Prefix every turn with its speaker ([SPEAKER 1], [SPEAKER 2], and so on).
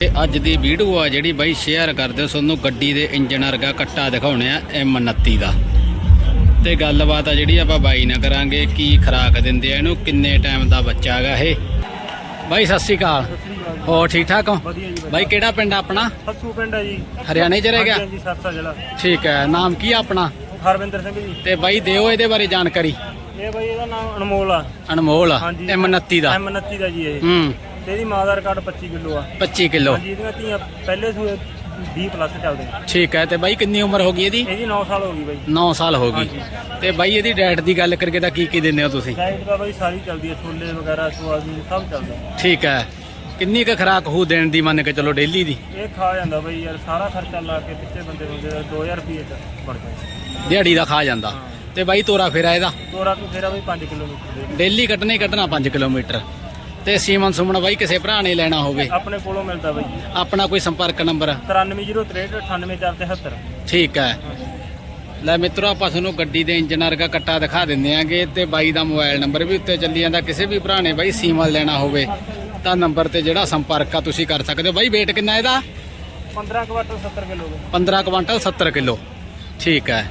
[SPEAKER 1] ਤੇ ਅੱਜ ਦੀ ਵੀਡੀਓ ਆ ਜਿਹੜੀ ਬਾਈ ਸ਼ੇਅਰ ਕਰਦੇ ਤੁਹਾਨੂੰ ਗੱਡੀ ਦੇ ਇੰਜਨ ਵਰਗਾ ਕੱਟਾ ਦਿਖਾਉਣੇ ਆ M29 ਦਾ। ਤੇ ਗੱਲਬਾਤ ਆ ਜਿਹੜੀ ਆਪਾਂ ਬਾਈ ਨਾਲ ਕਰਾਂਗੇ ਕੀ ਖਰਾਕ ਦਿੰਦੇ ਆ ਇਹਨੂੰ ਕਿੰਨੇ ਟਾਈਮ ਦਾ ਬੱਚਾ ਹੈਗਾ ਇਹ। ਬਾਈ ਸਤਿ ਸ਼੍ਰੀ ਅਕਾਲ। ਹੋਰ ਠੀਕ ਠਾਕ ਹੋ? ਬਾਈ ਕਿਹੜਾ ਪਿੰਡ ਆ ਆਪਣਾ?
[SPEAKER 2] ਹੱਸੂ ਪਿੰਡ ਹੈ ਜੀ।
[SPEAKER 1] ਹਰਿਆਣੇ ਚ ਰਹਿ ਗਿਆ?
[SPEAKER 2] ਹਾਂਜੀ ਸਰਸਾ ਜ਼ਿਲ੍ਹਾ।
[SPEAKER 1] ਠੀਕ ਹੈ ਨਾਮ ਕੀ ਆ ਆਪਣਾ?
[SPEAKER 2] ਹਰਵਿੰਦਰ ਸਿੰਘ ਜੀ।
[SPEAKER 1] ਤੇ ਬਾਈ ਦਿਓ ਇਹਦੇ ਬਾਰੇ ਜਾਣਕਾਰੀ।
[SPEAKER 2] ਇਹ ਬਾਈ ਇਹਦਾ ਨਾਮ ਅਨਮੋਲ ਆ।
[SPEAKER 1] ਅਨਮੋਲ
[SPEAKER 2] ਹਾਂਜੀ।
[SPEAKER 1] M29 ਦਾ।
[SPEAKER 2] M29 ਦਾ ਜੀ ਇਹ।
[SPEAKER 1] ਹੂੰ।
[SPEAKER 2] ਤੇ ਇਹਦੀ ਮਾਂ ਦਾ ਰਿਕਾਰਡ 25 ਕਿਲੋ ਆ।
[SPEAKER 1] 25 ਕਿਲੋ।
[SPEAKER 2] ਹਾਂਜੀ ਇਹਦੀਆਂ ਧੀਆਂ ਪਹਿਲੇ ਸੂਏ 20 ਪਲੱਸ ਚੱਲਦੇ
[SPEAKER 1] ਠੀਕ ਹੈ ਤੇ ਬਾਈ ਕਿੰਨੀ ਉਮਰ ਹੋ ਗਈ ਇਹਦੀ?
[SPEAKER 2] ਇਹਦੀ 9 ਸਾਲ ਹੋ ਗਈ ਬਾਈ।
[SPEAKER 1] 9 ਸਾਲ ਹੋ ਗਈ। ਤੇ ਬਾਈ ਇਹਦੀ ਡਾਈਟ ਦੀ ਗੱਲ ਕਰਕੇ ਤਾਂ ਕੀ ਕੀ ਦਿੰਦੇ ਹੋ ਤੁਸੀਂ?
[SPEAKER 2] ਡਾਈਟ ਦਾ ਬਾਈ ਸਾਰੀ ਚੱਲਦੀ ਹੈ ਛੋਲੇ ਵਗੈਰਾ ਸੋਆਬੀਨ ਸਭ ਚੱਲਦਾ।
[SPEAKER 1] ਠੀਕ ਹੈ। ਕਿੰਨੀ ਕੁ ਖਰਾਕ ਹੋ ਦੇਣ ਦੀ ਮੰਨ ਕੇ ਚਲੋ ਡੇਲੀ ਦੀ?
[SPEAKER 2] ਇਹ ਖਾ ਜਾਂਦਾ ਬਾਈ ਯਾਰ ਸਾਰਾ ਖਰਚਾ ਲਾ ਕੇ ਪਿੱਛੇ ਬੰਦੇ ਬੰਦੇ ਦਾ 2000 ਰੁਪਏ ਚ ਵੜ ਜਾਂਦਾ।
[SPEAKER 1] ਦਿਹਾੜੀ ਦਾ ਖਾ ਜਾਂਦਾ। ਤੇ ਬਾਈ ਤੋਰਾ ਫੇਰਾ ਇਹਦਾ?
[SPEAKER 2] ਤੋਰਾ ਤੂੰ ਫੇਰਾ ਬਾਈ 5 ਕਿਲੋਮੀਟਰ ਦੇ।
[SPEAKER 1] ਡੇਲੀ ਕੱਟਣਾ ਹੀ ਕੱਟਣਾ 5 ਕਿਲੋਮੀਟਰ। ਤੇ ਸੀਮਨ ਸੁਮਨ ਬਾਈ ਕਿਸੇ ਭਰਾ ਨੇ ਲੈਣਾ ਹੋਵੇ।
[SPEAKER 2] ਆਪਣੇ ਕੋਲੋਂ ਮਿਲਦਾ ਬਾਈ
[SPEAKER 1] ਆਪਣਾ ਕੋਈ ਸੰਪਰਕ ਨੰਬਰ?
[SPEAKER 2] 9303 98473
[SPEAKER 1] ਠੀਕ ਹੈ। ਲੈ ਮਿੱਤਰੋ ਆਪਾਂ ਤੁਹਾਨੂੰ ਗੱਡੀ ਦੇ ਇੰਜਨ ਵਰਗਾ ਕੱਟਾ ਦਿਖਾ ਦਿੰਦੇ ਆਂਗੇ ਤੇ ਬਾਈ ਦਾ ਮੋਬਾਈਲ ਨੰਬਰ ਵੀ ਉੱਤੇ ਚੱਲੀ ਜਾਂਦਾ। ਕਿਸੇ ਵੀ ਭਰਾ ਨੇ ਬਾਈ ਸੀਮਨ ਲੈਣਾ ਹੋਵੇ ਤਾਂ ਨੰਬਰ ਤੇ ਜਿਹੜਾ ਸੰਪਰਕ ਆ ਤੁਸੀਂ ਕਰ ਸਕਦੇ ਹੋ। ਬਾਈ weight ਕਿੰਨਾ ਇਹਦਾ?
[SPEAKER 2] 15 ਕੁਆਟਰ 70 ਕਿਲੋ।
[SPEAKER 1] 15 quintal 70 kilo. ਠੀਕ ਹੈ।